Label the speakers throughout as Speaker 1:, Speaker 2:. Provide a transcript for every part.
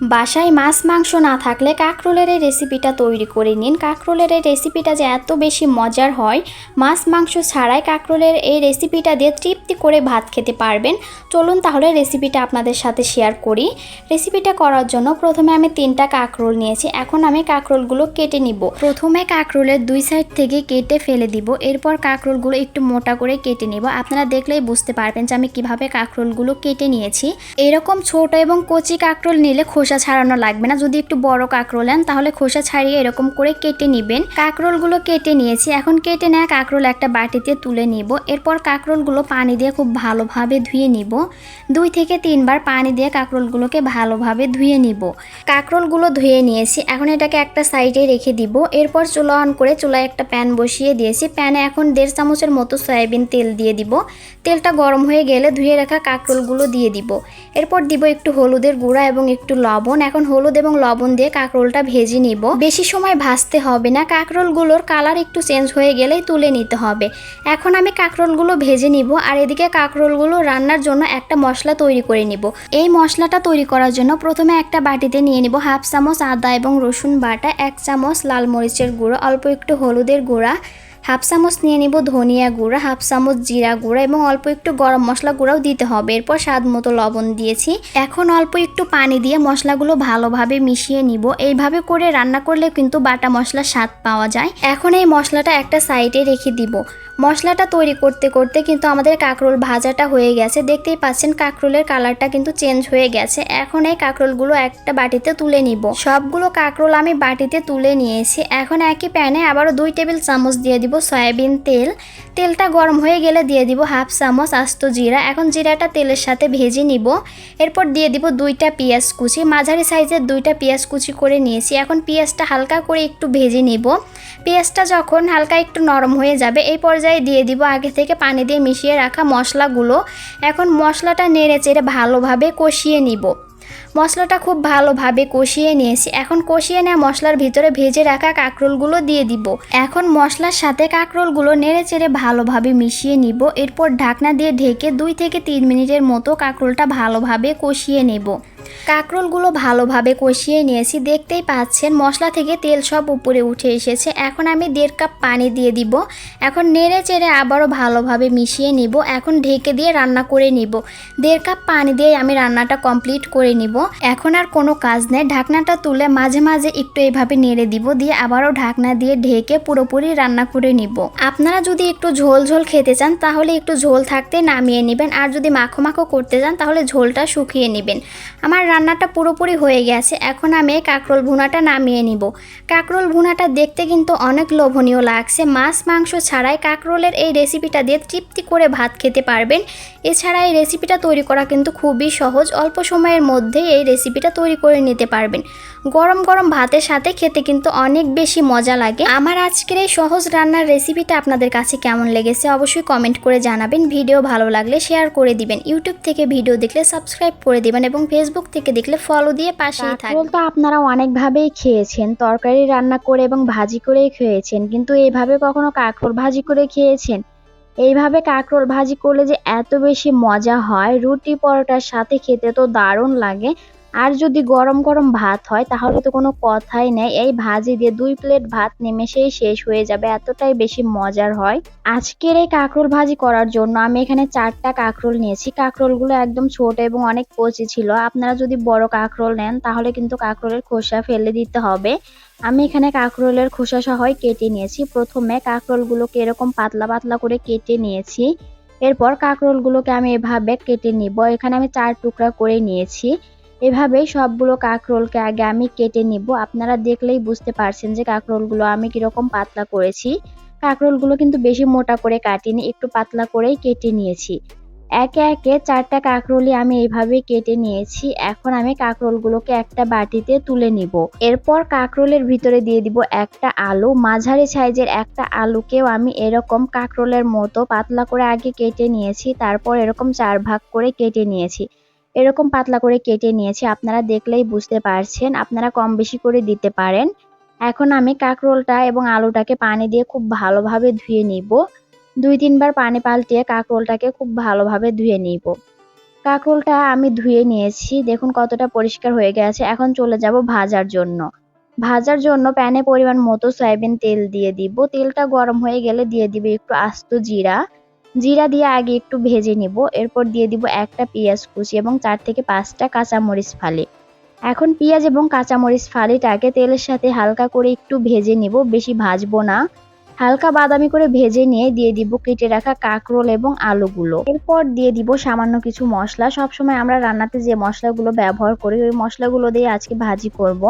Speaker 1: বাসায় মাছ, মাংস না থাকলে কাঁকরোলের এই রেসিপিটা তৈরি করে নিন। কাঁকরোলের এই রেসিপিটা যে এত বেশি মজার হয়, মাছ, মাংস ছাড়াই কাঁকরোলের এই রেসিপিটা দিয়ে তৃপ্তি করে ভাত খেতে পারবেন। চলুন তাহলে রেসিপিটা আপনাদের সাথে শেয়ার করি। রেসিপিটা করার জন্য প্রথমে আমি তিনটা কাঁকরোল নিয়েছি। এখন আমি কাঁকরোলগুলো কেটে নিব। প্রথমে কাঁকরোলের দুই সাইড থেকে কেটে ফেলে দিব। এরপর কাঁকরোলগুলো একটু মোটা করে কেটে নিব। আপনারা দেখলেই বুঝতে পারবেন যে আমি কীভাবে কাঁকরোলগুলো কেটে নিয়েছি। এরকম ছোট এবং কচি কাঁকরোল নিলে খোসা ছাড়ানো লাগবে না। যদি একটু বড় কাঁকরোল নেন, তাহলে খোসা ছাড়িয়ে এরকম করে কেটে নেবেন। কাঁকরোলগুলো কেটে নিয়েছি। এখন কেটে নেওয়া কাঁকরোল একটা বাটিতে তুলে নিব। এরপর কাঁকরোলগুলো পানি দিয়ে খুব ভালোভাবে ধুয়ে নিব। দুই থেকে তিনবার পানি দিয়ে কাঁকরোলগুলোকে ভালোভাবে ধুয়ে নিব। কাঁকরোলগুলো ধুয়ে নিয়েছি, এখন এটাকে একটা সাইডে রেখে দিব। এরপর চুলা অন করে চুলায় একটা প্যান বসিয়ে দিয়েছি। প্যানে এখন দেড় চামচের মতো সয়াবিন তেল দিয়ে দিব। তেলটা গরম হয়ে গেলে ধুয়ে রাখা কাঁকরোলগুলো দিয়ে দিব। এরপর দিব একটু হলুদের গুঁড়া এবং একটু লবণ। এখন হলুদ এবং লবণ দিয়ে কাঁকরোলটা ভেজে নিব। বেশি সময় ভাজতে হবে না। কাঁকরোলগুলোর কালার একটু চেঞ্জ হয়ে গেলেই তুলে নিতে হবে। এখন আমি কাঁকরোলগুলো ভেজে নিব। আর এদিকে কাঁকরোলগুলো রান্নার জন্য একটা মশলা তৈরি করে নিব। এই মশলাটা তৈরি করার জন্য প্রথমে একটা বাটিতে নিয়ে নিব হাফ চামচ আদা এবং রসুন বাটা, এক চামচ লাল মরিচের গুঁড়ো, অল্প একটু হলুদের গুঁড়া, হাফ চামচ নিয়ে নিব ধনিয়া গুঁড়া, হাফ চামচ জিরা গুঁড়া এবং অল্প একটু গরম মশলা গুঁড়াও দিতে হবে। এরপর স্বাদ মতো লবণ দিয়েছি। এখন অল্প একটু পানি দিয়ে মশলাগুলো ভালোভাবে মিশিয়ে নিব। এইভাবে করে রান্না করলে কিন্তু বাটা মশলার স্বাদ পাওয়া যায়। এখন এই মশলাটা একটা সাইডে রেখে দিব। মশলাটা তৈরি করতে করতে কিন্তু আমাদের কাঁকরোল ভাজাটা হয়ে গেছে। দেখতেই পাচ্ছেন কাঁকরোলের কালারটা কিন্তু চেঞ্জ হয়ে গেছে। এখন এই কাঁকরোলগুলো একটা বাটিতে তুলে নিব। সবগুলো কাঁকরোল আমি বাটিতে তুলে নিয়েছি। এখন একই প্যানে আবারও দুই টেবিল চামচ দিয়ে দিব সয়াবিন তেল। তেলটা গরম হয়ে গেলে দিয়ে দিব হাফ চামচ আস্ত জিরা। এখন জিরাটা তেলের সাথে ভেজে নিব। এরপর দিয়ে দিব দুইটা পেঁয়াজ কুচি। মাঝারি সাইজের দুইটা পেঁয়াজ কুচি করে নিয়েছি। এখন পেঁয়াজটা হালকা করে একটু ভেজে নিব। পেঁয়াজটা যখন হালকা একটু নরম হয়ে যাবে, এই পর্যায়ে দিয়ে দিব আগে থেকে পানি দিয়ে মিশিয়ে রাখা মশলাগুলো। এখন মশলাটা নেড়ে চেড়ে ভালোভাবে কষিয়ে নিব। মশলাটা খুব ভালোভাবে কষিয়ে নিয়েছি। এখন কষিয়ে নেওয়া মশলার ভিতরে ভেজে রাখা কাঁকরোলগুলো দিয়ে দিব। এখন মশলার সাথে কাঁকরোলগুলো নেড়ে চেড়ে ভালোভাবে মিশিয়ে নিব। এরপর ঢাকনা দিয়ে ঢেকে দুই থেকে তিন মিনিটের মতো কাঁকরোলটা ভালোভাবে কষিয়ে নেব। কাঁকরোলগুলো ভালোভাবে কষিয়ে নিয়েছি। দেখতেই পাচ্ছেন, মশলা থেকে তেল সব উপরে উঠে এসেছে। এখন আমি দেড় কাপ পানি দিয়ে দিব। এখন নেড়ে চেড়ে আবারও ভালোভাবে মিশিয়ে নিব। এখন ঢেকে দিয়ে রান্না করে নিব। দেড় কাপ পানি দিয়ে আমি রান্নাটা কমপ্লিট করে নিব। এখন আর কোনো কাজ নেই। ঢাকনাটা তুলে মাঝে মাঝে একটু এইভাবে নেড়ে দিব। দিয়ে আবারও ঢাকনা দিয়ে ঢেকে পুরোপুরি রান্না করে নিব। আপনারা যদি একটু ঝোল ঝোল খেতে চান, তাহলে একটু ঝোল থাকতে নামিয়ে নেবেন। আর যদি মাখো মাখো করতে চান, তাহলে ঝোলটা শুকিয়ে নেবেন। আমার রান্নাটা পুরোপুরি হয়ে গেছে, এখন আমি কাঁকরোল ভুনাটা নামিয়ে নিব। কাঁকরোল ভুনাটা দেখতে কিন্তু অনেক লোভনীয় লাগছে। মাছ, মাংস ছাড়াই কাঁকরোলের এই রেসিপিটা দিয়ে তৃপ্তি করে ভাত খেতে পারবেন। এছাড়া এই রেসিপিটা তৈরি করা কিন্তু খুবই সহজ। অল্প সময়ের মধ্যেই এই রেসিপিটা তৈরি করে নিতে পারবেন। গরম গরম ভাতের সাথে খেতে কিন্তু অনেক বেশি মজা লাগে। আমার আজকের এই সহজ রান্নার রেসিপিটা আপনাদের কাছে কেমন লেগেছে অবশ্যই কমেন্ট করে জানাবেন। ভিডিও ভালো লাগলে শেয়ার করে দিবেন। ইউটিউব থেকে ভিডিও দেখলে সাবস্ক্রাইব করে দিবেন এবং ফেসবুক থেকে দেখলে ফলো দিয়ে পাশেই থাকবেন তো আপনারা অনেকভাবেই খেয়েছেন তরকারি রান্না করে এবং ভাজি করেই খেয়েছেন কিন্তু এইভাবে কখনো কাঁকরোল ভাজি করে খেয়েছেন? এইভাবে কাঁকরোল ভাজি করলে যে এত বেশি মজা হয় রুটি পরোটার সাথে খেতে তো দারুণ লাগে। আর যদি গরম গরম ভাত হয়, তাহলে তো কোনো কথাই নেই। এই ভাজি দিয়ে দুই প্লেট ভাত নিমেষেই শেষ হয়ে যাবে, এতটাই বেশি মজার হয়। আজকের এই কাঁকরোল ভাজি করার জন্য আমি এখানে চারটা কাঁকরোল নিয়েছি। কাঁকরোলগুলো একদম ছোট এবং অনেক কচি ছিল। আপনারা যদি বড় কাঁকরোল নেন, তাহলে কিন্তু কাঁকরোলের খোসা ফেলে দিতে হবে। আমি এখানে কাঁকরোলের খোসা সহই কেটে নিয়েছি। প্রথমে কাঁকরোলগুলোকে এরকম পাতলা পাতলা করে কেটে নিয়েছি। এরপর কাঁকরোলগুলোকে আমি এভাবে কেটে নিব। এখানে আমি চার টুকরা করে নিয়েছি। এভাবেই সবগুলো কাঁকরোলকে আগে আমি কেটে নিব। আপনারা দেখলেই বুঝতে পারছেন যে কাঁকরোলগুলো আমি কীরকম পাতলা করেছি। কাঁকরোলগুলো কিন্তু বেশি মোটা করে কাটিনি, একটু পাতলা করেই কেটে নিয়েছি। একে একে চারটা কাঁকরোলই আমি এইভাবে কেটে নিয়েছি। এখন আমি কাঁকরোলগুলোকে একটা বাটিতে তুলে নিব। এরপর কাঁকরোলের ভিতরে দিয়ে দিব একটা আলু। মাঝারি সাইজের একটা আলুকেও আমি এরকম কাঁকরোলের মতো পাতলা করে আগে কেটে নিয়েছি, তারপর এরকম চার ভাগ করে কেটে নিয়েছি। এরকম পাতলা করে কেটে নিয়েছি, আপনারা দেখলেই বুঝতে পারছেন, আপনারা কম বেশি করে দিতে পারেন। এখন আমি কাঁকরোলটা এবং আলুটাকে পানি দিয়ে খুব ভালোভাবে ধুয়ে নিব। দুই তিনবার পানি পাল্টিয়ে কাঁকরোলটাকে খুব ভালোভাবে ধুয়ে নিব।
Speaker 2: কাঁকরোলটা আমি ধুয়ে নিয়েছি, দেখুন কতটা পরিষ্কার হয়ে গেছে। এখন চলে যাব ভাজার জন্য। ভাজার জন্য প্যানে পরিমাণ মতো সয়াবিন তেল দিয়ে দিব। তেলটা গরম হয়ে গেলে দিয়ে দিব একটু আস্ত জিরা। জিরা দিয়ে আগে একটু ভেজে নিব। এরপর দিয়ে দিব একটা পেঁয়াজ কুচি এবং চার থেকে পাঁচটা কাঁচামরিচ ফালি। এখন পেঁয়াজ এবং কাঁচামরিচ ফালিটাকে তেলের সাথে হালকা করে একটু ভেজে নিব, বেশি ভাজবো না। হালকা বাদামি করে ভেজে নিয়ে দিয়ে দিব কেটে রাখা কাঁকরোল এবং আলুগুলো। এরপর দিয়ে দিব সামান্য কিছু মশলা। সবসময় আমরা রান্নাতে যে মশলাগুলো ব্যবহার করি, ওই মশলাগুলো দিয়ে আজকে ভাজি করব।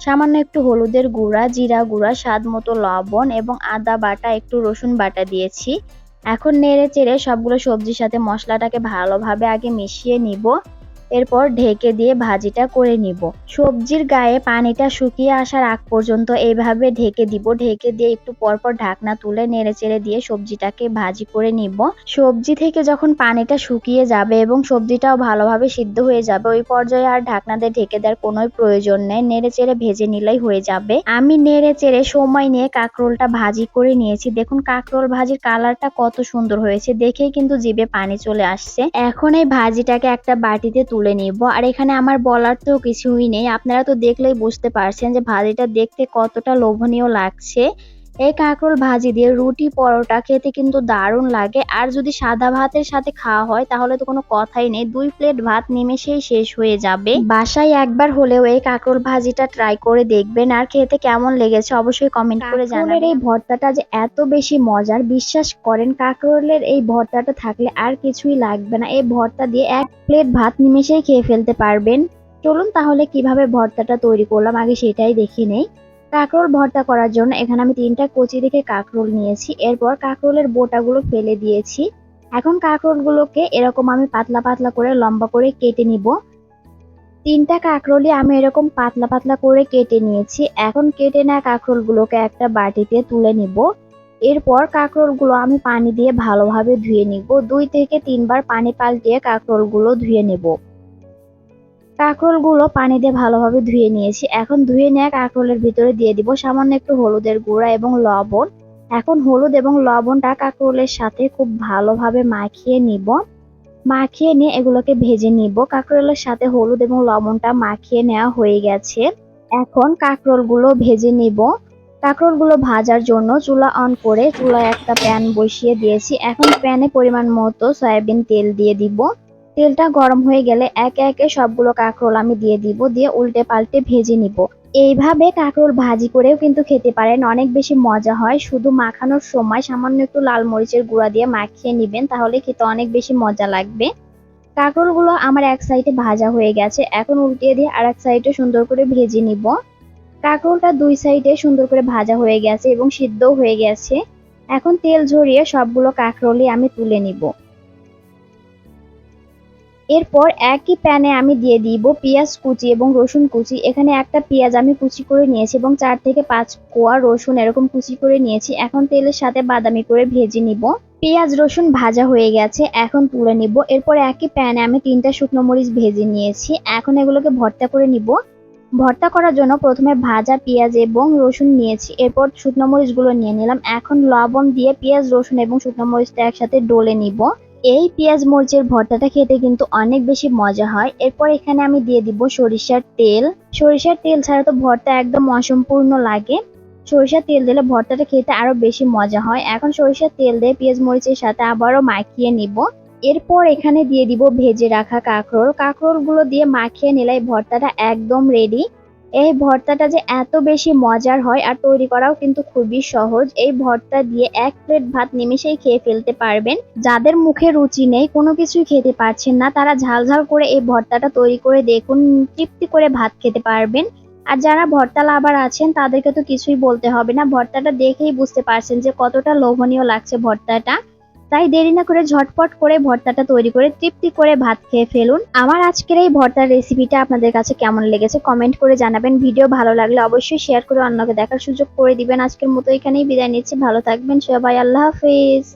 Speaker 2: সামান্য একটু হলুদের গুঁড়া, জিরা গুঁড়া, স্বাদ মতো লবণ এবং আদা বাটা, একটু রসুন বাটা দিয়েছি। এখন নেড়ে চেড়ে সবগুলো সবজির সাথে মশলাটাকে ভালোভাবে আগে মিশিয়ে নিব। এরপর ঢেকে দিয়ে ভাজিটা করে নিব। সবজির গায়ে পানিটা শুকিয়ে আসার আগ পর্যন্ত এইভাবে ঢেকে দিব। ঢেকে দিয়ে একটু পরপর ঢাকনা তুলে নেড়ে চেড়ে দিয়ে সবজিটাকে ভাজি করে নিব। সবজি থেকে যখন পানিটা শুকিয়ে যাবে এবং সবজিটাও ভালোভাবে সিদ্ধ হয়ে যাবে, ওই পর্যায়ে আর ঢাকনা দিয়ে ঢেকে দেওয়ার কোনো প্রয়োজন নেই। নেড়ে চেড়ে ভেজে নিলেই হয়ে যাবে। আমি নেড়ে চেড়ে সময় নিয়ে কাঁকরোলটা ভাজি করে নিয়েছি। দেখুন কাঁকরোল ভাজির কালারটা কত সুন্দর হয়েছে। দেখেই কিন্তু জিভে পানি চলে আসছে। এখন এই ভাজিটাকে একটা বাটিতে তুলে নিব। আর এখানে আমার বলার তো কিছুই নেই। আপনারা তো দেখলেই বুঝতে পারছেন যে ভাজিটা দেখতে কতটা লোভনীয় লাগছে। এই কাঁকরোল ভাজি দিয়ে রুটি পরোটা খেতে কিন্তু দারুণ লাগে। আর যদি সাদা ভাতের সাথে খাওয়া হয় তাহলে তো কোনো কথাই নেই। দুই প্লেট ভাত নিমেষেই শেষ হয়ে যাবে। বাসায় একবার হলেও এই কাঁকরোল ভাজিটা ট্রাই করে দেখবেন। আর খেতে কেমন লেগেছে অবশ্যই কমেন্ট করে জানাবেন। এই ভর্তাটা যে এত বেশি মজার বিশ্বাস করেন কাঁকরোলের এই ভর্তাটা থাকলে আর কিছুই লাগবে না। এই ভর্তা দিয়ে এক প্লেট ভাত নিমেষেই খেয়ে ফেলতে পারবেন। চলুন তাহলে কীভাবে ভর্তাটা তৈরি করলাম আগে সেটাই দেখে নেই। কাঁকরোল ভর্তা করার জন্য এখানে আমি তিনটা কচি দেখে কাঁকরোল নিয়েছি। এরপর কাঁকরোলের বোটাগুলো ফেলে দিয়েছি। এখন কাঁকরোলগুলোকে এরকম আমি পাতলা পাতলা করে লম্বা করে কেটে নিব। তিনটা কাঁকরোলই আমি এরকম পাতলা পাতলা করে কেটে নিয়েছি। এখন কেটে নেওয়া কাঁকরোলগুলোকে একটা বাটিতে তুলে নিব। এরপর কাঁকরোলগুলো আমি পানি দিয়ে ভালোভাবে ধুয়ে নিব। দুই থেকে তিনবার পানি পাল্টিয়ে কাঁকরোলগুলো ধুয়ে নেব। কাঁকরোলগুলো পানি দিয়ে ভালোভাবে ধুয়ে নিয়েছি। এখন ধুয়ে নেওয়া কাঁকরোলের ভিতরে দিয়ে দিব সামান্য একটু হলুদের গুঁড়া এবং লবণ। এখন হলুদ এবং লবণটা কাঁকরোলের সাথে খুব ভালোভাবে মাখিয়ে নিব। মাখিয়ে নিয়ে এগুলোকে ভেজে নিব। কাঁকরোলের সাথে হলুদ এবং লবণটা মাখিয়ে নেওয়া হয়ে গেছে। এখন কাঁকরোলগুলো ভেজে নিব। কাঁকরোলগুলো ভাজার জন্য চুলা অন করে চুলায় একটা প্যান বসিয়ে দিয়েছি। এখন প্যানে পরিমাণ মতো সয়াবিন তেল দিয়ে দিব। তেলটা গরম হয়ে গেলে একে একে সবগুলো কাঁকরোল আমি দিয়ে দিব, দিয়ে উল্টে পাল্টে ভেজে নিব। এইভাবে কাঁকরোল ভাজি করেও কিন্তু খেতে পারেন, অনেক বেশি মজা হয়। শুধু মাখানোর সময় সামান্য একটু লাল মরিচের গুঁড়া দিয়ে মাখিয়ে নিবেন, তাহলে খেতে অনেক বেশি মজা লাগবে। কাঁকরোলগুলো আমার এক সাইডে ভাজা হয়ে গেছে, এখন উল্টিয়ে দিয়ে আর এক সাইডে সুন্দর করে ভেজে নিব। কাঁকরোলটা দুই সাইডে সুন্দর করে ভাজা হয়ে গেছে এবং সিদ্ধও হয়ে গেছে। এখন তেল ঝরিয়ে সবগুলো কাঁকরোলই আমি তুলে নিব। এরপর একই প্যানে আমি দিয়ে দিব পেঁয়াজ কুচি এবং রসুন কুচি। এখানে একটা পেঁয়াজ আমি কুচি করে নিয়েছি এবং চার থেকে পাঁচ কোয়া রসুন এরকম কুচি করে নিয়েছি। এখন তেলের সাথে বাদামি করে ভেজে নিব। পেঁয়াজ, রসুন ভাজা হয়ে গেছে, এখন তুলে নিব। এরপর একই প্যানে আমি তিনটা শুকনো মরিচ ভেজে নিয়েছি। এখন এগুলোকে ভর্তা করে নিব। ভর্তা করার জন্য প্রথমে ভাজা পেঁয়াজ এবং রসুন নিয়েছি। এরপর শুকনো মরিচগুলো নিয়ে নিলাম। এখন লবণ দিয়ে পেঁয়াজ, রসুন এবং শুকনো মরিচটা একসাথে ডলে নিব। এই পেঁয়াজ মরিচের ভর্তাটা খেতে কিন্তু অনেক বেশি মজা হয়। এরপর এখানে আমি দিয়ে দিব সরিষার তেল। সরিষার তেল ছাড়া তো ভর্তা একদম অসম্পূর্ণ লাগে। সরিষার তেল দিলে ভর্তাটা খেতে আরও বেশি মজা হয়। এখন সরিষার তেল দিয়ে পেঁয়াজ মরিচের সাথে আবারও মাখিয়ে নিব। এরপর এখানে দিয়ে দিব ভেজে রাখা কাঁকরোল। কাঁকরোলগুলো দিয়ে মাখিয়ে নিলে ভর্তাটা একদম রেডি এই ভর্তাটা যে এত বেশি মজার হয় আর তৈরি করাও কিন্তু খুবই সহজ, এই ভর্তা দিয়ে এক প্লেট ভাত নিমেষেই খেয়ে ফেলতে পারবেন। যাদের মুখে রুচি নেই, কোনো কিছুই খেতে পারছেন না, তারা ঝাল ঝাল করে এই ভর্তাটা তৈরি করে দেখুন, তৃপ্তি করে ভাত খেতে পারবেন। আর যারা ভর্তা লাভার আছেন, তাদেরকে তো কিছুই বলতে হবে না। ভর্তাটা দেখেই বুঝতে পারছেন যে কতটা লোভনীয় লাগছে ভর্তাটা। তাই দেরি না করে ঝটপট করে ভর্তাটা তৈরি করে তৃপ্তি করে ভাত খেয়ে ফেলুন। আমার আজকের এই ভর্তার রেসিপিটা আপনাদের কাছে কেমন লেগেছে কমেন্ট করে জানাবেন। ভিডিও ভালো লাগলে অবশ্যই শেয়ার করে অন্যকে দেখার সুযোগ করে দিবেন। আজকের মতো এখানেই বিদায় নিচ্ছি। ভালো থাকবেন সবাই। আল্লাহ হাফিজ।